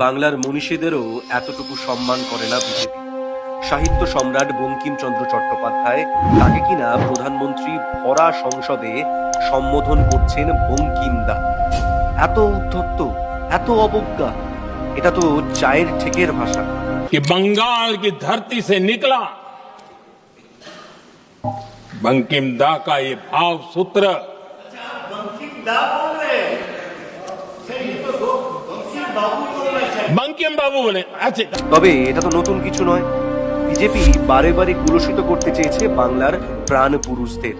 বাংলার মনীষীদেরও এতটুকু সম্মান করে না বিজেপি সাহিত্য সম্রাট বঙ্কিমচন্দ্র চট্টোপাধ্যায় তাকে কিনা প্রধানমন্ত্রী ভরা সংসদে সম্বোধন করছেন বঙ্কিমদা এত উদ্ধত্ত এত অবজ্ঞা এটা তো চায়ের ঠেকের ভাষা कि बंगाल की धरती से निकला बंकिम दा का ये भाव सूत्र এম বাবু বলে আছে। তবে এটা তো নতুন কিছু নয়। বিজেপি বারে বারে কুলসিত করতে চেয়েছে বাংলার প্রাণ পুরুষদের।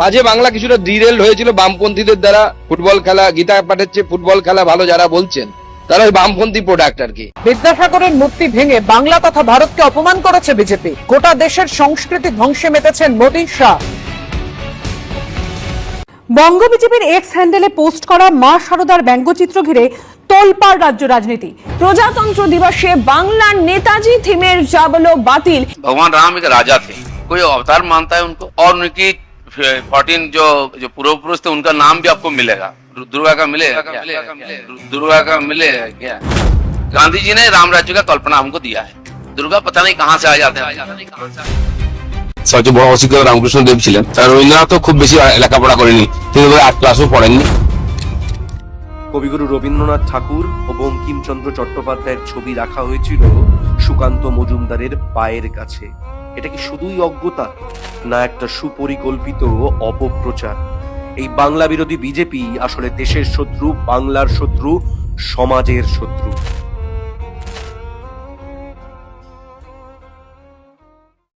মাঝে বাংলা কিছুটা ডিরেল হয়েছিল বামপন্থীদের দ্বারা। ফুটবল খেলা গীতা পাঠাচ্ছে ফুটবল খেলা ভালো যারা বলছেন তারা বামপন্থী প্রোডাক্ট আর কি বিদ্যাসাগরের মূর্তি ভেঙে বাংলা তথা ভারতকে অপমান করেছে বিজেপি। গোটা দেশের সংস্কৃতি ধ্বংসে মেতেছেন মোদী শাহ। বঙ্গ বিজেপির এক্স হ্যান্ডেলে পোস্ট করা মা শারদার ব্যঙ্গচিত্র ঘিরে তোলপাড় রাজ্য রাজনীতি প্রজাতন্ত্র দিবসে বাংলার নেতাজি থিমের জাবলো বাতিল भगवान राम एक राजा थे कोई अवतार मानता है उनको और उनकी फोर्टीन जो जो पूर्व पुरुष थे उनका नाम भी आपको मिलेगा दु- दुर्गा का मिलेगा क्या? दु- दुर्गा का मिलेगा क्या गांधी जी ने राम राज्य का कल्पना हमको दिया है दुर्गा पता नहीं कहाँ से आ जाते हैं সবচেয়ে বড় অশিক্ষিত রামকৃষ্ণ দেব ছিলেন। রবীন্দ্রনাথও খুব বেশি লেখাপড়া করেনি। তিনি আট ক্লাসও পড়েননি। কবিগুরু রবীন্দ্রনাথ ঠাকুর ও বঙ্কিমচন্দ্র চট্টোপাধ্যায়ের ছবি রাখা হয়েছিল সুকান্ত মজুমদারের পায়ের কাছে। এটা কি শুধুই অজ্ঞতা, না একটা সুপরিকল্পিত অপপ্রচার? এই বাংলা বিরোধী বিজেপি আসলে দেশের শত্রু, বাংলার শত্রু, সমাজের শত্রু।